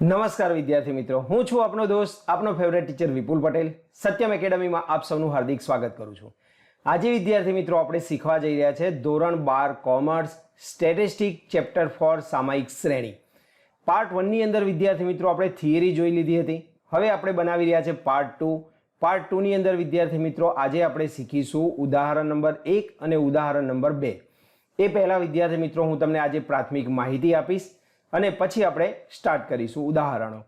નમસ્કાર વિદ્યાર્થી મિત્રો. હું છું આપનો દોસ્ત, આપનો ફેવરેટ ટીચર વિપુલ પટેલ. સત્યમ એકેડમીમાં આપ સૌનું હાર્દિક સ્વાગત કરું છું. આજે વિદ્યાર્થી મિત્રો, આપણે શીખવા જઈ રહ્યા છે ધોરણ બાર કોમર્સ સ્ટેટિસ્ટિક ચેપ્ટર ફોર સામાયિક શ્રેણી. પાર્ટ વનની અંદર વિદ્યાર્થી મિત્રો, આપણે થિયરી જોઈ લીધી હતી. હવે આપણે બનાવી રહ્યા છે પાર્ટ ટુ પાર્ટ ટુની અંદર વિદ્યાર્થી મિત્રો, આજે આપણે શીખીશું ઉદાહરણ નંબર એક અને ઉદાહરણ નંબર બે. એ પહેલાં વિદ્યાર્થી મિત્રો, હું તમને આજે પ્રાથમિક માહિતી આપીશ. અને પછી આપણે સ્ટાર્ટ કરીશું ઉદાહરણો.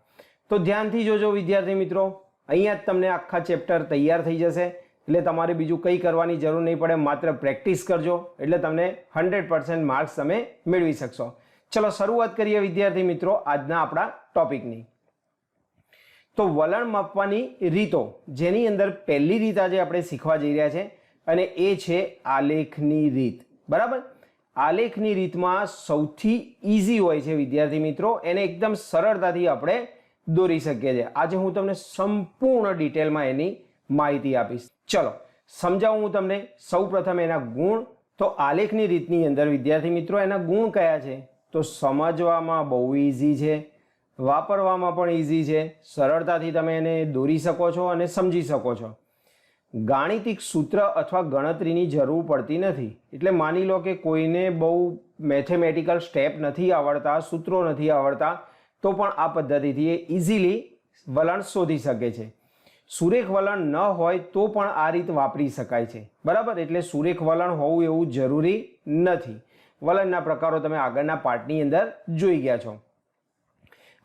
તો ધ્યાનથી જોજો વિદ્યાર્થી મિત્રો, અહીંયા જ તમને આખા ચેપ્ટર તૈયાર થઈ જશે. એટલે તમારે બીજું કંઈ કરવાની જરૂર નહીં પડે, માત્ર પ્રેક્ટિસ કરજો. એટલે તમને હંડ્રેડ પર્સન્ટ માર્ક્સ તમે મેળવી શકશો. ચલો શરૂઆત કરીએ વિદ્યાર્થી મિત્રો આજના આપણા ટોપિકની તો વલણ માપવાની રીતો, જેની અંદર પહેલી રીત આજે આપણે શીખવા જઈ રહ્યા છે, અને એ છે આલેખની રીત. બરાબર? આલેખની રીતમાં સૌથી ઇઝી હોય છે, વિદ્યાર્થી મિત્રો. એને એકદમ સરળતાથી આપણે દોરી શકીએ છીએ. આજે હું તમને સંપૂર્ણ ડિટેલમાં એની માહિતી આપીશ. ચલો, સમજાવું હું તમને સૌપ્રથમ એના ગુણ. તો આલેખની રીતની અંદર, વિદ્યાર્થી મિત્રો, એના ગુણ કયા છે? તો સમજવામાં બહુ ઇઝી છે, વાપરવામાં પણ ઇઝી છે. સરળતાથી તમે એને દોરી શકો છો અને સમજી શકો છો. ગાણિતિક સૂત્ર અથવા ગણતરીની જરૂર પડતી નથી. એટલે માની લો કે કોઈને બહુ મેથેમેટિકલ સ્ટેપ નથી આવડતા, સૂત્રો નથી આવડતા, તો પણ આ પદ્ધતિથી એ ઇઝીલી વલણ શોધી શકે છે. સુરેખ વલણ ન હોય તો પણ આ રીત વાપરી શકાય છે. બરાબર? એટલે સુરેખ વલણ હોવું એવું જરૂરી નથી. વલણના પ્રકારો તમે આગળના પાર્ટની અંદર જોઈ ગયા છો.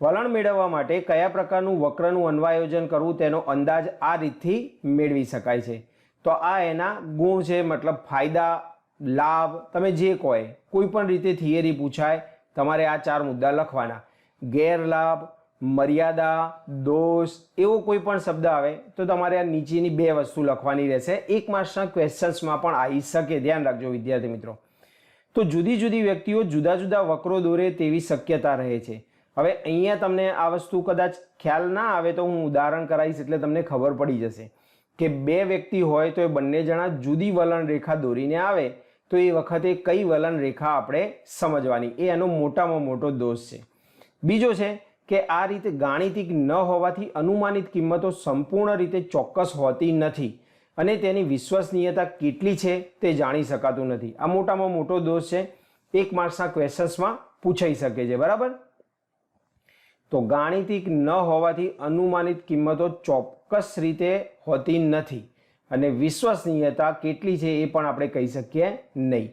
વલણ મેળવવા માટે કયા પ્રકારનું વક્રનું અન્વાયોજન કરવું તેનો અંદાજ આ રીતથી મેળવી શકાય છે. તો આ એના ગુણ છે, મતલબ ફાયદા, લાભ, તમે જે કહો કોઈ પણ રીતે થિયરી પૂછાય, તમારે આ ચાર મુદ્દા લખવાના. ગેરલાભ, મર્યાદા, દોષ, એવો કોઈ પણ શબ્દ આવે, તો તમારે આ નીચેની બે વસ્તુ લખવાની રહેશે. એક માર્ક્સના ક્વેશ્ચન્સમાં પણ આવી શકે, ધ્યાન રાખજો વિદ્યાર્થી મિત્રો. તો જુદી જુદી વ્યક્તિઓ જુદા જુદા વક્રો દોરે તેવી શક્યતા રહે છે. હવે અહીંયા તમને આ વસ્તુ કદાચ ખ્યાલ ના આવે તો હું ઉદાહરણ કરાવીશ એટલે તમને ખબર પડી જશે કે બે વ્યક્તિ હોય તો એ બંને જણા જુદી વલણ રેખા દોરીને આવે તો એ વખતે કઈ વલણ રેખા આપણે સમજવાની? એ એનો મોટામાં મોટો દોષ છે. બીજો છે કે આ રીતે ગાણિતિક ન હોવાથી અનુમાનિત કિંમતો સંપૂર્ણ રીતે ચોક્કસ હોતી નથી અને તેની વિશ્વસનીયતા કેટલી છે તે જાણી શકાતું નથી. આ મોટામાં મોટો દોષ છે. એક માર્ક્સના ક્વેશ્ચન્સમાં પૂછાઈ શકે છે. બરાબર? તો ગાણિતિક ન હોવાથી અનુમાનિત કિંમતો ચોક્કસ રીતે હોતી નથી અને વિશ્વસનીયતા કેટલી છે એ પણ આપણે કહી શકીએ નહીં.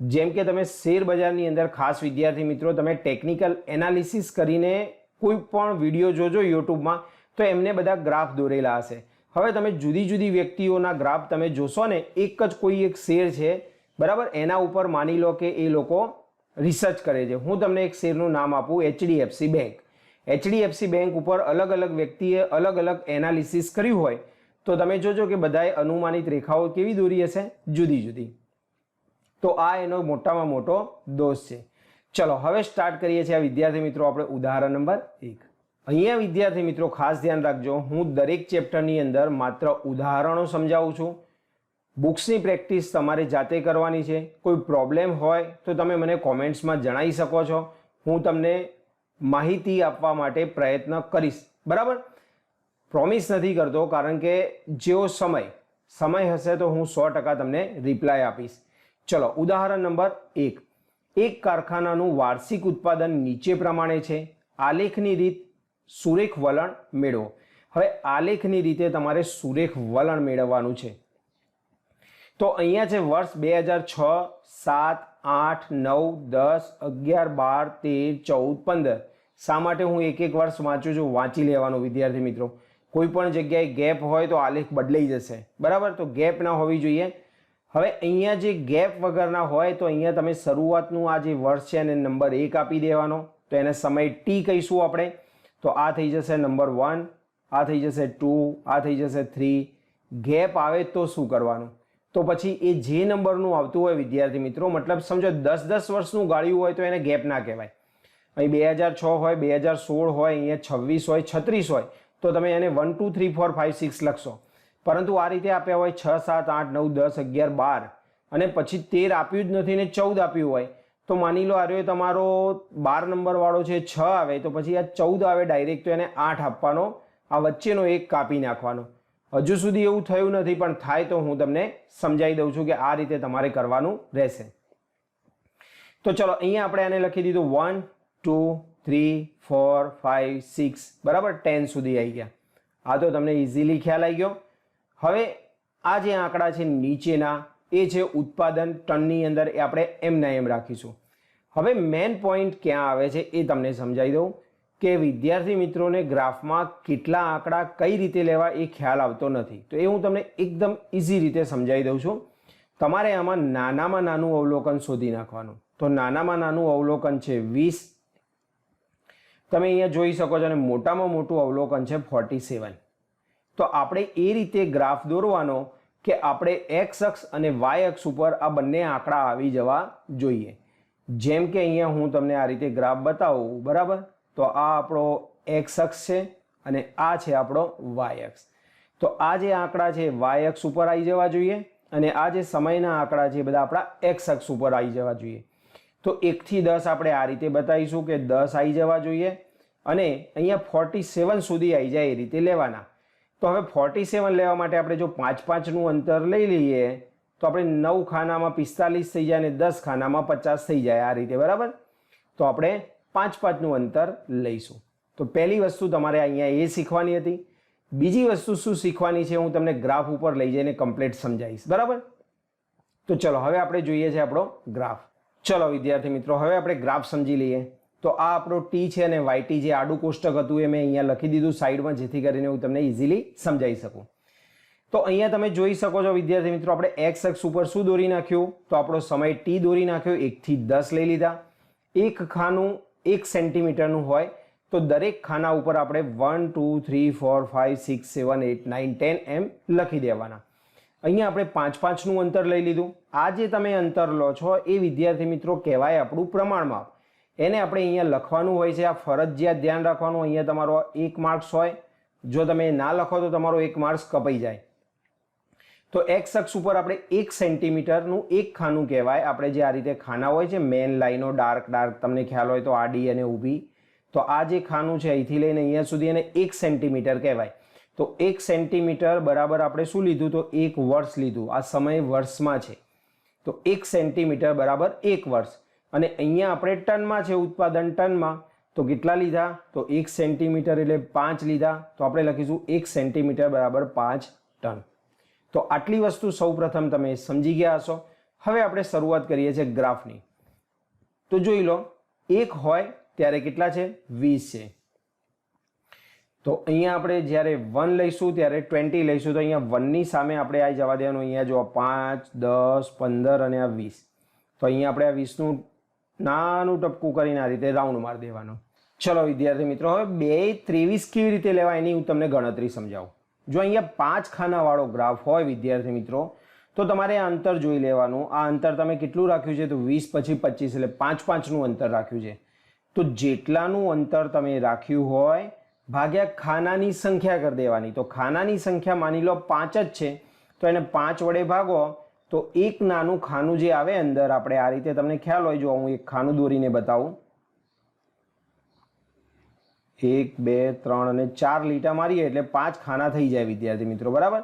જેમ કે તમે શેર બજારની અંદર ખાસ વિદ્યાર્થી મિત્રો, તમે ટેકનિકલ એનાલિસિસ કરીને કોઈ પણ વીડિયો જોજો યુટ્યુબમાં, તો એમને બધા ગ્રાફ દોરેલા હશે. હવે તમે જુદી જુદી વ્યક્તિઓના ગ્રાફ તમે જોશો ને, એક જ કોઈ એક શેર છે, બરાબર? એના ઉપર માની લો કે એ લોકો રિસર્ચ કરે છે. હું તમને એક શેરનું નામ આપું, એચડીએફસી બેંક. એચડીએફસી બેંક ઉપર અલગ અલગ વ્યક્તિએ અલગ અલગ એનાલિસિસ કર્યું હોય, તો તમે જોજો કે બધાએ અનુમાનિત રેખાઓ કેવી દોરી હશે? જુદી જુદી. તો આ એનો મોટામાં મોટો દોષ છે. ચલો, હવે સ્ટાર્ટ કરીએ છીએ આ વિદ્યાર્થી મિત્રો આપણે ઉદાહરણ નંબર એક. અહીંયા વિદ્યાર્થી મિત્રો ખાસ ધ્યાન રાખજો, હું દરેક ચેપ્ટરની અંદર માત્ર ઉદાહરણો સમજાવું છું. બુક્સની પ્રેક્ટિસ તમારે જાતે કરવાની છે. કોઈ પ્રોબ્લેમ હોય તો તમે મને કોમેન્ટ્સમાં જણાવી શકો છો. હું તમને માહિતી આપવા માટે પ્રયત્ન કરીશ. બરાબર? પ્રોમિસ નથી કરતો, કારણ કે જેવો સમય સમય હશે તો હું સો ટકા તમને રિપ્લાય આપીશ. ચલો, ઉદાહરણ નંબર એક. એક કારખાનાનું વાર્ષિક ઉત્પાદન નીચે પ્રમાણે છે. આલેખની રીત, સુરેખ વલણ મેળવો. હવે આલેખની રીતે તમારે સુરેખ વલણ મેળવવાનું છે. તો અહીંયા છે વર્ષ બે હજાર છ, સાત આઠ, નવ, દસ, અગિયાર, બાર, તેર, ચૌદ, પંદર. શા માટે હું એક એક વર્ષ વાંચું છું? વાંચી લેવાનો, વિદ્યાર્થી મિત્રો. કોઈ પણ જગ્યાએ ગેપ હોય તો આલેખ બદલાઈ જશે. બરાબર? તો ગેપ ના હોવી જોઈએ. હવે અહીંયા જે ગેપ વગરના હોય તો અહીંયા તમે શરૂઆતનું આ જે વર્ષ છે એને નંબર એક આપી દેવાનો. તો એને સમય ટી કહીશું આપણે. તો આ થઈ જશે નંબર વન આ થઈ જશે ટુ આ થઈ જશે થ્રી ગેપ આવે તો શું કરવાનું? તો પછી એ જે નંબરનું આવતું હોય વિદ્યાર્થી મિત્રો, મતલબ સમજો દસ દસ વર્ષનું ગાળ્યું હોય તો એને ગેપ ના કહેવાય. અહીં બે હજાર છ હોય, બે હજાર સોળ હોય, અહીંયા છવ્વીસ હોય, છત્રીસ હોય, તો તમે એને one two three four five six લખશો. પરંતુ આ રીતે આપ્યા હોય છ, સાત, આઠ, નવ, દસ, અગિયાર, બાર અને પછી તેર આપ્યું જ નથી ને ચૌદ આપ્યું હોય, તો માની લો આર્યો તમારો બાર નંબરવાળો છે છ આવે, તો પછી આ ચૌદ આવે ડાયરેક્ટ તો એને આઠ આપવાનો, આ વચ્ચેનો એક કાપી નાખવાનો. હજુ સુધી એવું થયું નથી, પણ થાય તો હું તમને સમજાવી દઉં છું કે આ રીતે તમારે કરવાનું રહેશે. તો ચલો, અહીંયા આપણે આને લખી દીધું. One two three four five six બરાબર? ટેન સુધી આવી ગયા. આ તો તમને ઇઝીલી ખ્યાલ આવી ગયો. હવે આ જે આંકડા છે નીચેના, એ છે ઉત્પાદન ટનની અંદર એ આપણે એમના એમ રાખીશું. હવે મેન પોઈન્ટ ક્યાં આવે છે એ તમને સમજાવી દઉં. કે વિદ્યાર્થી મિત્રોને ગ્રાફમાં કેટલા આંકડા કઈ રીતે લેવા એ ખ્યાલ આવતો નથી. તો એ હું તમને એકદમ ઇઝી રીતે સમજાવી દઉં છું. તમારે આમાં નાનામાં નાનું અવલોકન શોધી નાખવાનું. તો નાનામાં નાનું અવલોકન છે વીસ. તમે અહીંયા જોઈ શકો છો અને મોટામાં મોટું અવલોકન છે ફોર્ટી સેવન તો આપણે એ રીતે ગ્રાફ દોરવાનો કે આપણે એક્સ અક્ષ અને વાય અક્ષ ઉપર આ બંને આંકડા આવી જવા જોઈએ. જેમ કે અહીંયા હું તમને આ રીતે ગ્રાફ બતાવું. બરાબર? તો આ આપણો એક્સ અક્ષ છે અને આ છે આપણો વાય અક્ષ. તો આ જે આંકડા છે વાય અક્ષ ઉપર આવી જવા જોઈએ અને આ જે સમયના આંકડા છે બધા આપણા એક્સ અક્ષ ઉપર આવી જવા જોઈએ. તો એકથી દસ આપણે આ રીતે બતાવીશું કે દસ આવી જવા જોઈએ અને અહીંયા ફોર્ટી સેવન સુધી આવી જાય એ રીતે લેવાના. તો હવે ફોર્ટી સેવન લેવા માટે આપણે જો પાંચ પાંચનું અંતર લઈ લઈએ, તો આપણે નવ ખાનામાં પિસ્તાલીસ થઈ જાય અને દસ ખાનામાં પચાસ થઈ જાય આ રીતે, બરાબર? તો આપણે પાંચ પાંચનું અંતર લઈશું. તો પહેલી વસ્તુ તમારે અહીંયા એ શીખવાની હતી. બીજી વસ્તુ શું શીખવાની છે હું તમને ગ્રાફ ઉપર લઈ જઈને કમ્પ્લીટ સમજાવીશ. બરાબર? તો ચલો, હવે આપણે જોઈએ છે આપણો ગ્રાફ. ચલો, વિદ્યાર્થી મિત્રો, હવે આપણે ગ્રાફ સમજી લઈએ. તો આ આપણો ટી છે અને વાયટી જે આડું કોષ્ટક હતું એ મેં અહીંયા લખી દીધું સાઈડમાં, જેથી કરીને હું તમને ઇઝીલી સમજાવી શકું. તો અહીંયા તમે જોઈ શકો છો, વિદ્યાર્થી મિત્રો, આપણે એક્સ અક્ષ ઉપર શું દોરી નાખ્યું? તો આપણો સમય ટી દોરી નાખ્યો એકથી દસ લઈ લીધા. એક ખાનું એક સેન્ટીમીટરનું હોય, તો દરેક ખાના ઉપર આપણે one two three four five six seven eight nine ten એમ લખી દેવાના. અહીંયા આપણે પાંચ પાંચનું અંતર લઈ લીધું. આ જે તમે અંતર લો છો, એ વિદ્યાર્થી મિત્રો કહેવાય આપણું પ્રમાણમાં એને આપણે અહીંયા લખવાનું હોય છે, આ ફરજિયાત ધ્યાન રાખવાનું. અહીંયા તમારો એક માર્ક્સ હોય. જો તમે ના લખો તો તમારો એક માર્ક્સ કપાઈ જાય. તો એક્સ અક્ષ ઉપર આપણે એક સેન્ટીમીટરનું એક ખાનું કહેવાય. આપણે જે આ રીતે ખાના હોય છે મેન લાઈનો ડાર્ક ડાર્ક તમને ખ્યાલ હોય તો આડી અને ઊભી. તો આ જે ખાનું છે, અહીંથી લઈને અહીંયા સુધી એને એક સેન્ટીમીટર કહેવાય. તો એક સેન્ટીમીટર બરાબર આપણે શું લીધું? તો એક વર્ષ લીધું. આ સમય વર્ષમાં છે. તો એક સેન્ટીમીટર બરાબર એક વર્ષ. અને અહીંયા આપણે ટનમાં છે ઉત્પાદન, ટનમાં. તો કેટલા લીધા? તો એક સેન્ટીમીટર એટલે પાંચ લીધા. તો આપણે લખીશું એક સેન્ટીમીટર બરાબર પાંચ ટન. તો આટલી વસ્તુ સૌપ્રથમ તમે સમજી ગયા હશો. હવે આપણે શરૂઆત કરીએ છીએ ગ્રાફની. તો જોઈ લો, એક હોય ત્યારે કેટલા છે? વીસ છે. તો અહીંયા આપણે જ્યારે વન લઈશું, ત્યારે ટ્વેન્ટી લઈશું. તો અહીંયા વનની સામે આપણે આવી જવા દેવાનું. અહીંયા જો પાંચ, દસ, પંદર અને આ વીસ. તો અહીંયા આપણે આ વીસનું નાનું ટપકું કરીને આ રીતે રાઉન્ડ મારી દેવાનું. ચલો વિદ્યાર્થી મિત્રો, હવે બે ત્રેવીસ કેવી રીતે લેવાય એની હું તમને ગણતરી સમજાવું. જો અહીંયા પાંચ ખાનાવાળો ગ્રાફ હોય, વિદ્યાર્થી મિત્રો, તો તમારે અંતર જોઈ લેવાનું. આ અંતર તમે કેટલું રાખ્યું છે? તો વીસ પછી પચીસ એટલે પાંચ પાંચનું અંતર રાખ્યું છે. તો જેટલાનું અંતર તમે રાખ્યું હોય, ભાગ્યા ખાનાની સંખ્યા કરી દેવાની. તો ખાનાની સંખ્યા માની લો પાંચ જ છે. તો એને પાંચ વડે ભાગો, તો એક નાનું ખાનું જે આવે અંદર, આપણે આ રીતે તમને ખ્યાલ હોય, જો હું એક ખાનું દોરીને બતાવું. એક, બે, ત્રણ અને ચાર લીટા મારીએ એટલે પાંચ ખાના થઈ જાય વિદ્યાર્થી મિત્રો, બરાબર?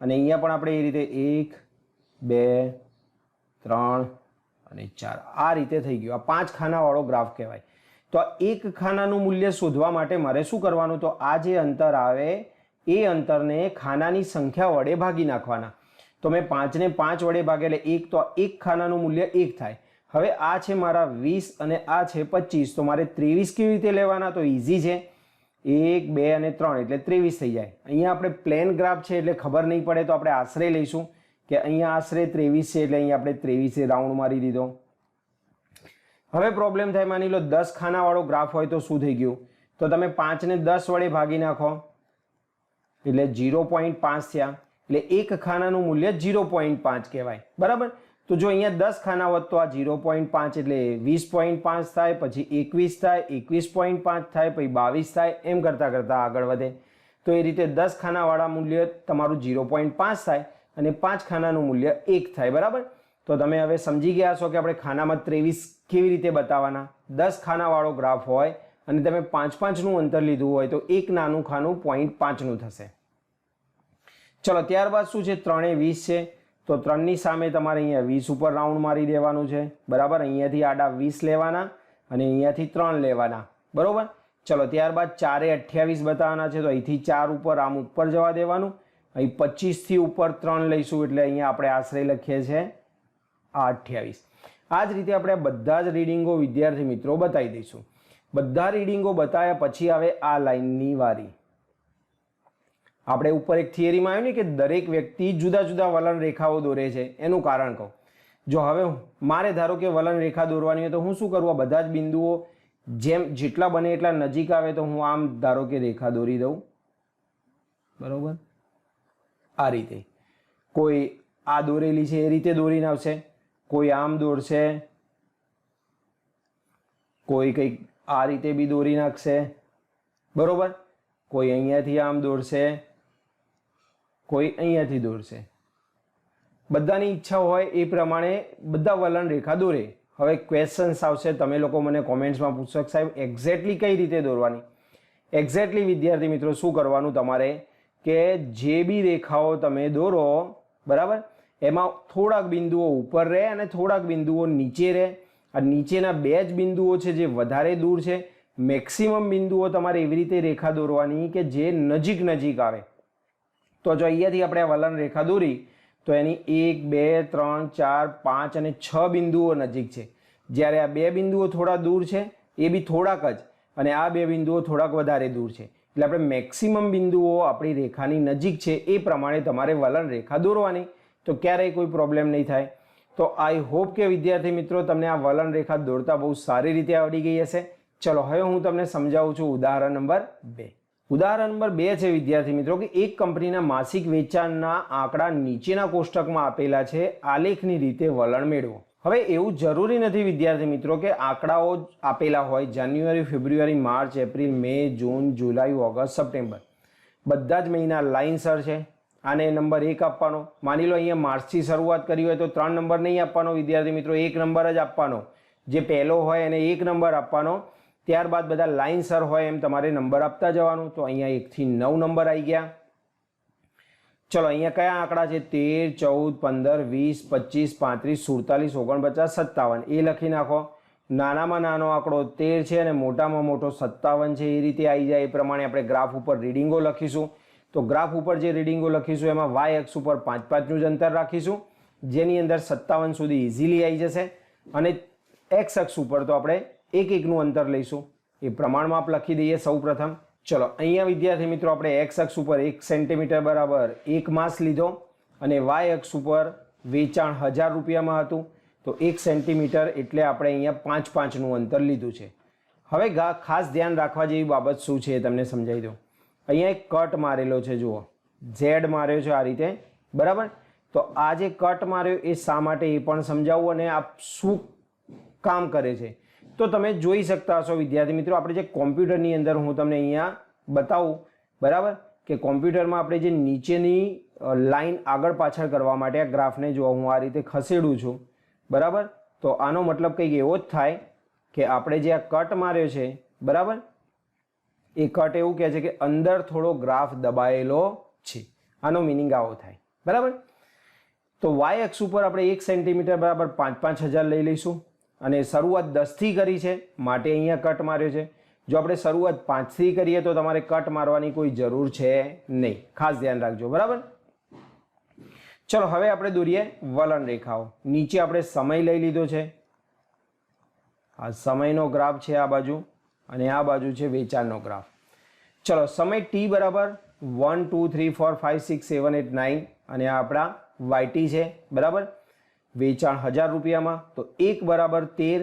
અને અહીંયા પણ આપણે એ રીતે એક, બે, ત્રણ અને ચાર, આ રીતે થઈ ગયું. આ પાંચ ખાનાવાળો ગ્રાફ કહેવાય. તો આ એક ખાનાનું મૂલ્ય શોધવા માટે મારે શું કરવાનું? તો આ જે અંતર આવે, એ અંતરને ખાનાની સંખ્યા વડે ભાગી નાખવાના. તો મેં પાંચને પાંચ વડે ભાગે એટલે એક, તો એક ખાનાનું મૂલ્ય એક થાય. હવે આ છે મારા વીસ અને આ છે પચીસ. તો મારે ત્રેવીસ કેવી રીતે લેવાના? તો ઇઝી છે. એક, બે અને ત્રણ, એટલે ત્રેવીસ થઈ જાય. અહીંયા આપણે પ્લેન ગ્રાફ છે એટલે ખબર નહીં પડે, તો આપણે આશરે લઈશું કે અહીંયા આશરે ત્રેવીસ છે એટલે અહીંયા આપણે ત્રેવીસે રાઉન્ડ મારી દીધો. હવે પ્રોબ્લેમ થાય, માની લો દસ ખાનાવાળો ગ્રાફ હોય તો શું થઈ ગયું? તો તમે પાંચને દસ વડે ભાગી નાખો. એટલે જીરો પોઈન્ટ પાંચ થયા. એટલે એક ખાનાનું મૂલ્ય જીરો પોઈન્ટ પાંચ કહેવાય. બરાબર? તો જો અહીંયા દસ ખાના હોત તો આ જીરો પોઈન્ટ પાંચ એટલે વીસ પોઈન્ટ પાંચ થાય, પછી એકવીસ થાય, એકવીસ પોઈન્ટ પાંચ થાય, પછી બાવીસ થાય, એમ કરતાં કરતાં આગળ વધે. તો એ રીતે દસ ખાનાવાળા મૂલ્ય તમારું ઝીરો પોઈન્ટ પાંચ થાય અને પાંચ ખાનાનું મૂલ્ય એક થાય, બરાબર? તો તમે હવે સમજી ગયા છો કે આપણે ખાનામાં ત્રેવીસ કેવી રીતે બતાવવાના? દસ ખાનાવાળો ગ્રાફ હોય અને તમે પાંચ પાંચનું અંતર લીધું હોય તો એક નાનું ખાનું પોઈન્ટ પાંચનું થશે. ચલો, ત્યારબાદ શું છે? ત્રણે વીસ છે. તો ત્રણની સામે તમારે અહીંયા વીસ ઉપર રાઉન્ડ મારી દેવાનું છે. બરાબર? અહીંયાથી આડા વીસ લેવાના અને અહીંયાથી ત્રણ લેવાના. બરાબર? ચલો, ત્યારબાદ ચારે અઠ્યાવીસ બતાવવાના છે, તો અહીંથી ચાર ઉપર આમ ઉપર જવા દેવાનું. અહીં પચીસથી ઉપર ત્રણ લઈશું, એટલે અહીંયા આપણે આશરે લખીએ છીએ આ અઠ્યાવીસ. આ જ રીતે આપણે બધા જ રીડિંગો વિદ્યાર્થી મિત્રો બતાવી દઈશું. બધા રીડિંગો બતાવ્યા પછી આવે આ લાઇનની વારી. આપણે ઉપર એક થિયરીમાં આવ્યું ને કે દરેક વ્યક્તિ જુદા જુદા વલણ રેખાઓ દોરે છે, એનું કારણ કહું. જો હવે મારે ધારો કે વલણ રેખા દોરવાની હોય તો હું શું કરું? આ બધા જ બિંદુઓ જેમ જેટલા બને એટલા નજીક આવે તો હું આમ ધારો કે રેખા દોરી દઉં. બરોબર? આ રીતે. કોઈ આ દોરેલી છે એ રીતે દોરીને આવશે. કોઈ આમ દોરશે. કોઈ કંઈક આ રીતે બી દોરી નાખશે. બરોબર? કોઈ અહીંયાથી આમ દોરશે. કોઈ અહીંયાથી દોરશે બધાની ઈચ્છા હોય એ પ્રમાણે બધા વલણ રેખા દોરે. હવે ક્વેશ્ચન્સ આવશે, તમે લોકો મને કોમેન્ટ્સમાં પૂછશો કે સાહેબ એક્ઝેક્ટલી કઈ રીતે દોરવાની? એક્ઝેક્ટલી વિદ્યાર્થી મિત્રો, શું કરવાનું તમારે? કે જે બી રેખાઓ તમે દોરો, બરાબર? એમાં થોડાક બિંદુઓ ઉપર રહે અને થોડાક બિંદુઓ નીચે રહે. આ નીચેના બે જ બિંદુઓ છે જે વધારે દૂર છે. મેક્સિમમ બિંદુઓ તમારે એવી રીતે રેખા દોરવાની કે જે નજીક નજીક આવે. તો જો અહીંયાથી આપણે આ વલણ રેખા દોરી, તો એની એક, બે, ત્રણ, ચાર, પાંચ અને છ બિંદુઓ નજીક છે. જ્યારે આ બે બિંદુઓ થોડા દૂર છે, એ બી થોડાક જ, અને આ બે બિંદુઓ થોડાક વધારે દૂર છે. એટલે આપણે મેક્સિમમ બિંદુઓ આપણી રેખાની નજીક છે, એ પ્રમાણે તમારે વલણ રેખા દોરવાની. તો ક્યારેય કોઈ પ્રોબ્લેમ નહીં થાય. તો આઈ હોપ કે વિદ્યાર્થી મિત્રો, તમને આ વલણ રેખા દોરતા બહુ સારી રીતે આવડી ગઈ હશે. ચલો, હવે હું તમને સમજાવું છું ઉદાહરણ નંબર બે. ઉદાહરણ નંબર બે છે, વિદ્યાર્થી મિત્રો, કે એક કંપનીના માસિક વેચાણના આંકડા નીચેના કોષ્ટકમાં આપેલા છે, આલેખની રીતે વલણ મેળવો. હવે એવું જરૂરી નથી, વિદ્યાર્થી મિત્રો, કે આંકડાઓ આપેલા હોય, જાન્યુઆરી, ફેબ્રુઆરી, માર્ચ, એપ્રિલ, મે, જૂન, જુલાઈ, ઓગસ્ટ, સપ્ટેમ્બર. બધા જ મહિના લાઇનસર છે. આને નંબર એક આપવાનો. માની લો અહીંયા માર્ચથી શરૂઆત કરી હોય તો ત્રણ નંબર નહીં આપવાનો, વિદ્યાર્થી મિત્રો, એક નંબર જ આપવાનો. જે પહેલો હોય એને એક નંબર આપવાનો. ત્યારબાદ બધા લાઇનસર હોય એમ તમારે નંબર આપતા જવાનું. તો અહીંયા એકથી નવ નંબર આવી ગયા. ચલો, અહીંયા કયા આંકડા છે? તેર, ચૌદ, પંદર, વીસ, પચીસ, પાંત્રીસ, સુડતાલીસ, ઓગણપચાસ, સત્તાવન. એ લખી નાખો. નાનામાં નાનો આંકડો તેર છે અને મોટામાં મોટો સત્તાવન છે. એ રીતે આવી જાય. એ પ્રમાણે આપણે ગ્રાફ ઉપર રીડિંગો લખીશું. તો ગ્રાફ ઉપર જે રીડિંગો લખીશું, એમાં વાય એક્સ ઉપર પાંચ પાંચનું જ અંતર રાખીશું. જેની અંદર સત્તાવન સુધી ઇઝીલી આવી જશે. અને એક્સ અક્ષ ઉપર તો આપણે એક એકનું અંતર લઈશું. એ પ્રમાણમાં આપ લખી દઈએ સૌ પ્રથમ. ચલો, અહીંયા વિદ્યાર્થી મિત્રો આપણે એક્સ અક્ષ ઉપર એક સેન્ટીમીટર બરાબર એક માસ લીધો અને વાય અક્ષ ઉપર વેચાણ હજાર રૂપિયામાં હતું. તો એક સેન્ટીમીટર એટલે આપણે અહીંયા પાંચ પાંચનું અંતર લીધું છે. હવે ખાસ ધ્યાન રાખવા જેવી બાબત શું છે તમને સમજાવી દો અહીંયા એક કટ મારેલો છે, જુઓ. ઝેડ માર્યો છે આ રીતે. બરાબર? તો આ જે કટ માર્યો એ શા માટે એ પણ સમજાવવું અને આ શું કામ કરે છે? તો તમે જોઈ શકતા હશો, વિદ્યાર્થી મિત્રો. આપણે જે કોમ્પ્યુટરની અંદર હું તમને અહીંયા બતાવું, બરાબર? કે કોમ્પ્યુટરમાં આપણે જે નીચેની લાઈન આગળ પાછળ કરવા માટે આ ગ્રાફને જો હું આ રીતે ખસેડું છું, બરાબર? તો આનો મતલબ કંઈક એવો જ થાય કે આપણે જે આ કટ માર્યો છે, બરાબર? એ કટ એવું કહે છે કે અંદર થોડો ગ્રાફ દબાયેલો છે. આનો મિનિંગ આવો થાય, બરાબર? તો વાય એક્સ ઉપર આપણે એક સેન્ટીમીટર બરાબર પાંચ પાંચ હજાર લઈ લઈશું. અને શરૂઆત દસથી કરી છે, માટે અહીંયા કટ માર્યો છે. જો આપણે શરૂઆત પાંચથી કરીએ તો તમારે કટ મારવાની કોઈ જરૂર છે નહીં. ખાસ ધ્યાન રાખજો, બરાબર? ચલો, હવે આપણે દોરીએ વલણ રેખાઓ. નીચે આપણે સમય લઈ લીધો છે. આ સમયનો ગ્રાફ છે આ બાજુ, અને આ બાજુ છે વેચાણનો ગ્રાફ. ચલો, સમય ટી બરાબર one two three four five six seven eight nine અને આ આપણા વાયટી છે, બરાબર? વેચાણ હજાર રૂપિયામાં, તો એક બરાબર તેર,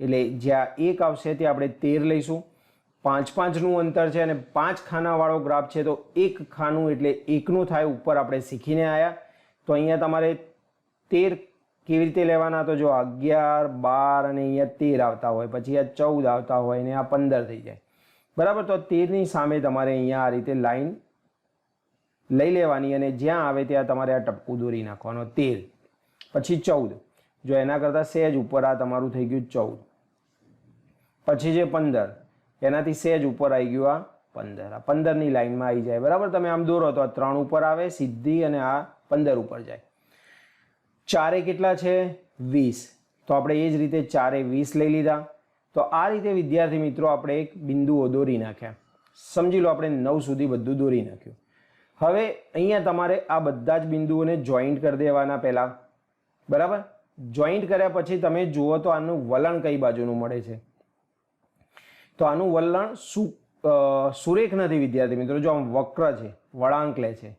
એટલે જ્યાં એક આવશે તે આપણે તેર લઈશું. પાંચ પાંચનું અંતર છે અને પાંચ ખાનાવાળો ગ્રાફ છે, તો એક ખાનું એટલે એકનું થાય, ઉપર આપણે શીખીને આવ્યા તો અહીંયા તમારે તેર કેવી રીતે લેવાના? તો જો અગિયાર, બાર અને અહીંયા તેર આવતા હોય, પછી આ ચૌદ આવતા હોય અને આ પંદર થઈ જાય. બરાબર? તો તેરની સામે તમારે અહીંયા આ રીતે લાઈન લઈ લેવાની અને જ્યાં આવે ત્યાં તમારે આ ટપકું દોરી નાખવાનો, તેર. પછી ચૌદ. જો એના કરતાં સહેજ ઉપર આ તમારું થઈ ગયું ચૌદ. પછી જે પંદર, એનાથી સહેજ ઉપર આવી ગયું આ પંદર. આ પંદરની લાઇનમાં આવી જાય. બરાબર? તમે આમ દોરો તો આ ત્રણ ઉપર આવે, સીધી અને આ પંદર ઉપર જાય. ચારે કેટલા છે? વીસ. તો આપણે એ જ રીતે ચારે વીસ લઈ લીધા. તો આ રીતે વિદ્યાર્થી મિત્રો આપણે એક બિંદુઓ દોરી નાખ્યા. સમજી લો આપણે નવ સુધી બધું દોરી નાખ્યું. હવે અહીંયા તમારે આ બધા જ બિંદુઓને જોઈન્ટ કરી દેવાના પહેલાં. બરાબર? જોઈન્ટ કર્યા પછી તમે જુઓ તો આનું વલણ કઈ બાજુનું મળે છે? તો આનું વલણ સુ સુરેખ નથી વિદ્યાર્થી મિત્રો, જો આમ વક્ર છે, વળાંક લે છે.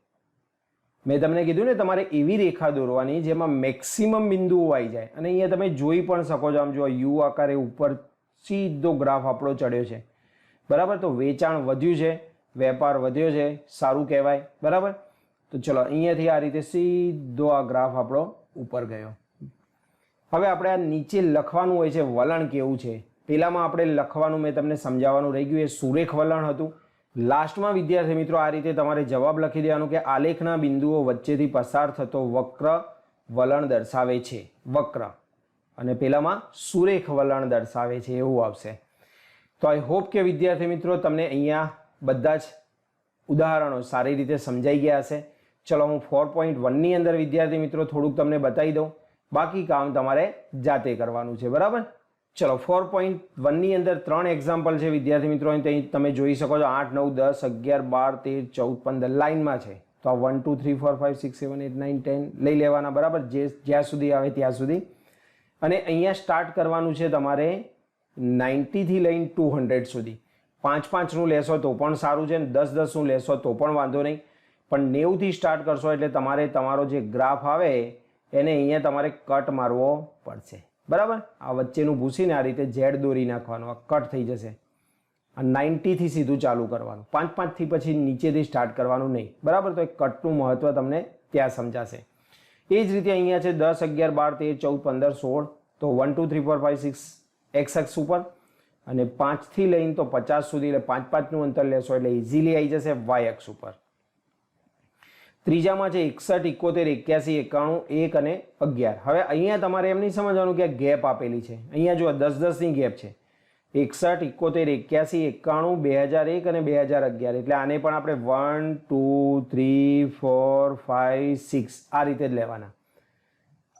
મેં તમને કીધું ને, તમારે એવી રેખા દોરવાની જેમાં મેક્સિમમ બિંદુઓ આવી જાય. અને અહીંયા તમે જોઈ પણ શકો છો, આમ જો યુ આકારે ઉપર સીધો ગ્રાફ આપણો ચડ્યો છે. બરાબર? તો વેચાણ વધ્યું છે, વેપાર વધ્યો છે, સારું કહેવાય. બરાબર? તો ચલો, અહીંયાથી આ રીતે સીધો આ ગ્રાફ આપણો ઉપર ગયો. હવે આપણે આ નીચે લખવાનું હોય છે, વલણ કેવું છે? પહેલાંમાં આપણે લખવાનું, મેં તમને સમજાવવાનું રહી ગયું, એ સુરેખ વલણ હતું. લાસ્ટમાં વિદ્યાર્થી મિત્રો, આ રીતે તમારે જવાબ લખી દેવાનું કે આલેખના બિંદુઓ વચ્ચેથી પસાર થતો વક્ર વલણ દર્શાવે છે. વક્ર. અને પેલામાં સુરેખ વલણ દર્શાવે છે, એવું આવશે. તો આઈ હોપ કે વિદ્યાર્થી મિત્રો, તમને અહીંયા બધા જ ઉદાહરણો સારી રીતે સમજાઈ ગયા હશે. ચલો હું ફોર પોઈન્ટ વનની અંદર વિદ્યાર્થી મિત્રો થોડુંક તમને બતાવી દઉં. બાકી કામ તમારે જાતે કરવાનું છે, બરાબર? ચલો ફોર પોઈન્ટ વનની અંદર ત્રણ એક્ઝામ્પલ છે વિદ્યાર્થી મિત્રો, અહીં તમે જોઈ શકો છો આઠ, નવ, દસ, અગિયાર, બાર, તેર, ચૌદ, પંદર લાઇનમાં છે. તો આ one two three four five six seven eight nine ten લઈ લેવાના, બરાબર? જે જ્યાં સુધી આવે ત્યાં સુધી. અને અહીંયા સ્ટાર્ટ કરવાનું છે તમારે નાઇન્ટીથી લઈને ટુ હંડ્રેડ સુધી. પાંચ પાંચનું લેશો તો પણ સારું છે ને દસ દસનું લેશો તો પણ વાંધો નહીં. પણ નેવુંથી સ્ટાર્ટ કરશો એટલે તમારે તમારો જે ગ્રાફ આવે, એને અહીંયા તમારે કટ મારવો પડશે. બરાબર? આ વચ્ચેનું ભૂસીને આ રીતે ઝેડ દોરી નાખવાનું, આ કટ થઈ જશે. આ નાઇન્ટીથી સીધું ચાલુ કરવાનું. પાંચ પાંચથી પછી નીચેથી સ્ટાર્ટ કરવાનું નહીં. બરાબર? તો એ કટનું મહત્ત્વ તમને ત્યાં સમજાશે. એ જ રીતે અહીંયા છે દસ, અગિયાર, બાર, તેર, ચૌદ, પંદર, સોળ. તો one two three four five six X X ઉપર. અને પાંચથી લઈને તો પચાસ સુધી, એટલે પાંચ પાંચનું અંતર લેશો એટલે ઇઝીલી આવી જશે વાય એક્સ ઉપર. ત્રીજામાં છે એકસઠ, એકોતેર, એક્યાસી, એકાણું, એક અને અગિયાર. હવે અહીંયા તમારે એમ નહીં સમજવાનું કે આ ગેપ આપેલી છે. અહીંયા જો દસ દસની ગેપ છે. એકસઠ, એકોતેર, એક્યાસી, એકાણું, બે હજાર એક અને બે હજાર અગિયાર. એટલે આને પણ આપણે one, two, three, four five six આ રીતે જ લેવાના.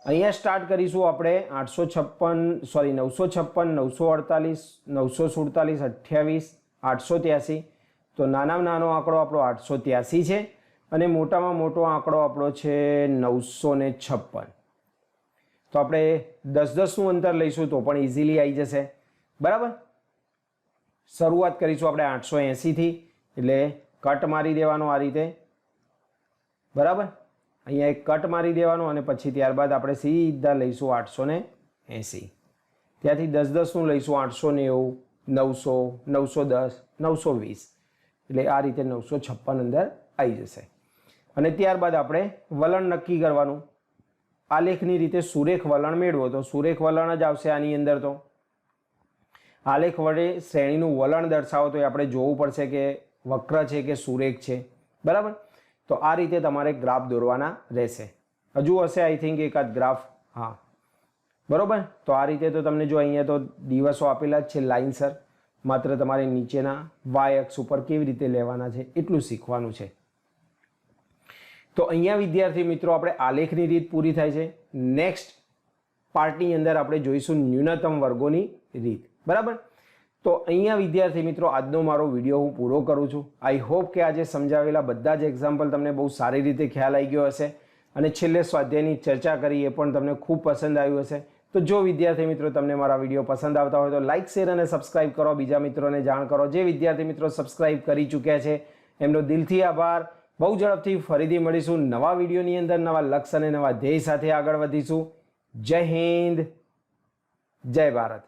અહીંયા સ્ટાર્ટ કરીશું આપણે આઠસો છપ્પન, સોરી, નવસો છપ્પન, નવસો અડતાલીસ, નવસો સુડતાલીસ, અઠ્યાવીસ, આઠસો ત્યાસી. તો નાનામાં નાનો આંકડો આપણો આઠસો ત્યાસી છે. અને મોટામાં મોટો આંકડો આપણો છે નવસો ને છપ્પન. તો આપણે દસ દસનું અંતર લઈશું તો પણ ઇઝીલી આવી જશે. બરાબર? શરૂઆત કરીશું આપણે આઠસો એંસીથી. એટલે કટ મારી દેવાનો આ રીતે. બરાબર? અહીંયા એક કટ મારી દેવાનો અને પછી ત્યારબાદ આપણે સીધા લઈશું આઠસો ને એંસી. ત્યાંથી દસ દસનું લઈશું આઠસો નેવું, નવસો નવસો દસ, નવસો વીસ. એટલે આ રીતે નવસો છપ્પન અંદર આવી જશે. અને ત્યારબાદ આપણે વલણ નક્કી કરવાનું. આલેખની રીતે સુરેખ વલણ મેળવો તો સુરેખ વલણ જ આવશે આની અંદર તો. આલેખ વડે શ્રેણીનું વલણ દર્શાવો તો એ આપણે જોવું પડશે કે વક્ર છે કે સુરેખ છે. બરાબર? તો આ રીતે તમારે ગ્રાફ દોરવાના રહેશે. હજુ હશે આઈ થિંક એકાદ ગ્રાફ. હા. બરાબર? તો આ રીતે તો તમને જો અહીંયા તો દિવસો આપેલા જ છે લાઇનસર માત્ર તમારે નીચેના વાય અક્ષ ઉપર કેવી રીતે લેવાના છે એટલું શીખવાનું છે. તો અહીંયા વિદ્યાર્થી મિત્રો આપણે આલેખની રીત પૂરી થાય છે. નેક્સ્ટ પાર્ટની અંદર આપણે જોઈશું ન્યૂનતમ વર્ગોની રીત. બરાબર? તો અહીંયા વિદ્યાર્થી મિત્રો આજનો મારો વીડિયો હું પૂરો કરું છું. આઈ હોપ કે આજે સમજાવેલા બધા જ એક્ઝામ્પલ તમને બહુ સારી રીતે ખ્યાલ આવી ગયો હશે. અને છેલ્લે સ્વાધ્યાયની ચર્ચા કરી એ પણ તમને ખૂબ પસંદ આવ્યું હશે. તો જો વિદ્યાર્થી મિત્રો તમને મારા વીડિયો પસંદ આવતા હોય તો લાઇક શેર અને સબસ્ક્રાઇબ કરો. બીજા મિત્રોને જાણ કરો. જે વિદ્યાર્થી મિત્રો સબસ્ક્રાઇબ કરી ચૂક્યા છે, એમનો દિલથી આભાર. બહુ ઝડપથી ફરીથી મળીશું નવા વિડીયોની અંદર, નવા લક્ષ્ય અને નવા ધ્યેય સાથે આગળ વધીશું. જય હિન્દ, જય ભારત.